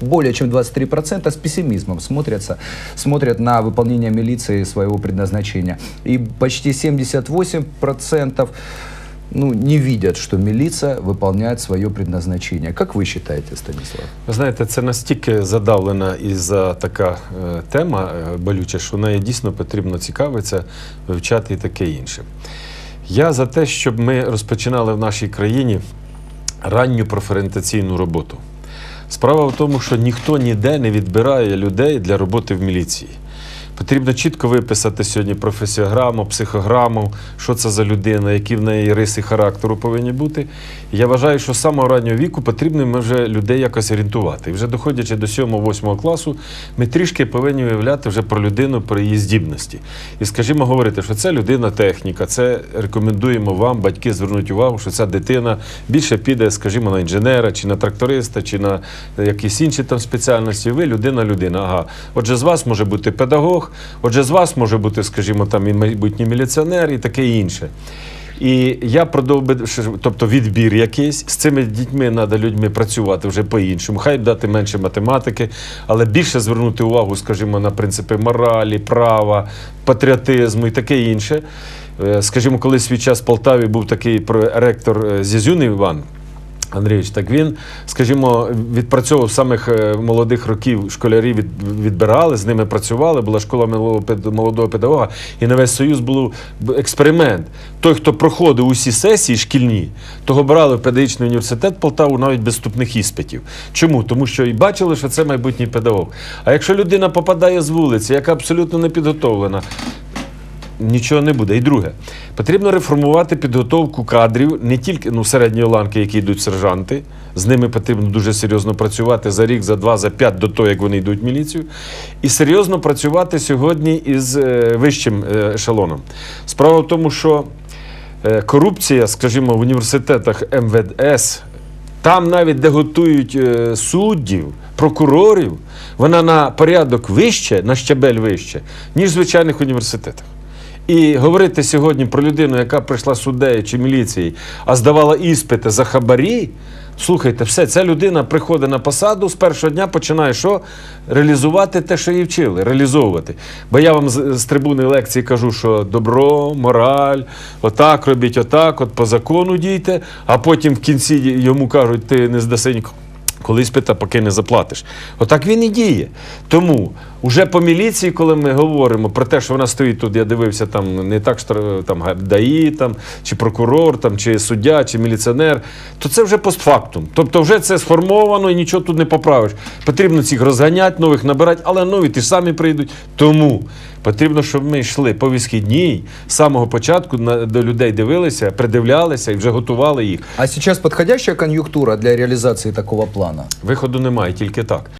более чем 23% с пессимизмом смотрятся, смотрят на выполнение милиции своего предназначения. И почти 78% ну, не видят, что милиция выполняет свое предназначение. Как вы считаете, Станислав? Ви знаєте, це настільки задавлена і за така е, тема е, болюча, що нею дійсно потрібно цікавитися, вивчати і таке інше. Я за те, щоб ми розпочинали в нашій країні ранню профорієнтаційну роботу. Справа в тому, що ніхто ніде не відбирає людей для роботи в міліції. Потрібно чітко виписати сьогодні професіограму, психограму, що це за людина, які в неї риси характеру повинні бути. Я вважаю, що з самого раннього віку потрібно ми вже людей якось орієнтувати. І вже доходячи до 7-8 класу, ми трішки повинні уявляти вже про людину, про її здібності. І, скажімо, говорити, що це людина техніка, це рекомендуємо вам, батьки, звернути увагу, що ця дитина більше піде, скажімо, на інженера, чи на тракториста, чи на якісь інші там спеціальності. Ви людина-людина. Ага. Отже, з вас може бути педагог, отже, з вас може бути, скажімо, там і майбутній міліціонер, і таке інше. І я продов тобто відбір якийсь, з цими дітьми треба людьми працювати вже по-іншому. Хай дати менше математики, але більше звернути увагу, скажімо, на принципи моралі, права, патріотизму і таке інше. Е, Скажімо, коли свій час в Полтаві був такий ректор е, Іван. Андрійович, так він, скажімо, відпрацьовував самих е, молодих років школярів від, відбирали, з ними працювали, була школа молодого педагога, і на весь союз був експеримент. Той, хто проходив усі сесії шкільні, того брали в педагогічний університет Полтаву навіть без вступних іспитів. Чому? Тому що і бачили, що це майбутній педагог. А якщо людина попадає з вулиці, яка абсолютно не підготовлена, нічого не буде. І друге, потрібно реформувати підготовку кадрів не тільки ну, середньої ланки, які йдуть сержанти. З ними потрібно дуже серйозно працювати за рік, за два, за п'ять до того, як вони йдуть в міліцію. І серйозно працювати сьогодні із е, вищим е, ешелоном. Справа в тому, що е, корупція, скажімо, в університетах МВС, там навіть де готують суддів, прокурорів, вона на порядок вище, на щабель вище, ніж в звичайних університетах. І говорити сьогодні про людину, яка прийшла суддею чи міліцією, а здавала іспити за хабарі. Слухайте, все, ця людина приходить на посаду з першого дня починає що? Реалізувати те, що її вчили, реалізовувати. Бо я вам з, з трибуни лекції кажу, що добро, мораль, отак робіть, отак, от по закону дійте, а потім в кінці йому кажуть, ти не здаси нікого. Коли спита, поки не заплатиш. Отак він і діє. Тому вже по міліції, коли ми говоримо про те, що вона стоїть тут, я дивився там не так, що там ДАІ, там, чи прокурор, там, чи суддя, чи міліціонер, то це вже постфактум. Тобто вже це сформовано і нічого тут не поправиш. Потрібно цих розганяти, нових набирати, але нові ті ж самі прийдуть. Тому потрібно, щоб ми йшли по вісхідній, з самого початку на, до людей дивилися, придивлялися і вже готували їх. А сейчас підходяща кон'юнктура для реалізації такого плана? Виходу немає, тільки так.